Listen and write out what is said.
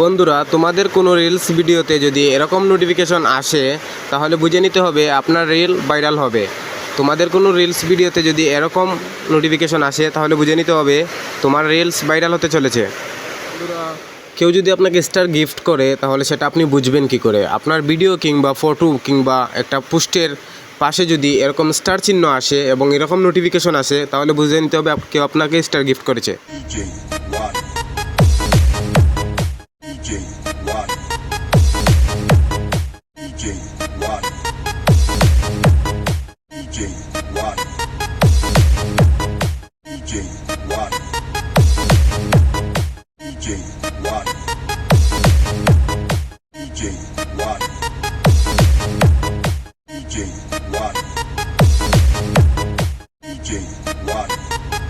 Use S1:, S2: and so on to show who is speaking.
S1: বন্ধুরা, তোমাদের কোনো রিলস ভিডিওতে যদি এরকম নোটিফিকেশন আসে, তাহলে বুঝে নিতে হবে আপনার রিল ভাইরাল হবে। তোমাদের কোনো রিলস ভিডিওতে যদি এরকম নোটিফিকেশন আসে, তাহলে বুঝে নিতে হবে তোমার রিলস ভাইরাল হতে চলেছে। কেউ যদি আপনাকে স্টার গিফট করে, তাহলে সেটা আপনি বুঝবেন কি করে? আপনার ভিডিও কিংবা ফটো কিংবা একটা পোস্টের পাশে যদি এরকম স্টার চিহ্ন আসে এবং এরকম নোটিফিকেশন আসে, তাহলে বুঝে নিতে হবে কেউ আপনাকে স্টার গিফট করেছে।
S2: DJ Roddy. DJ Roddy. DJ Roddy.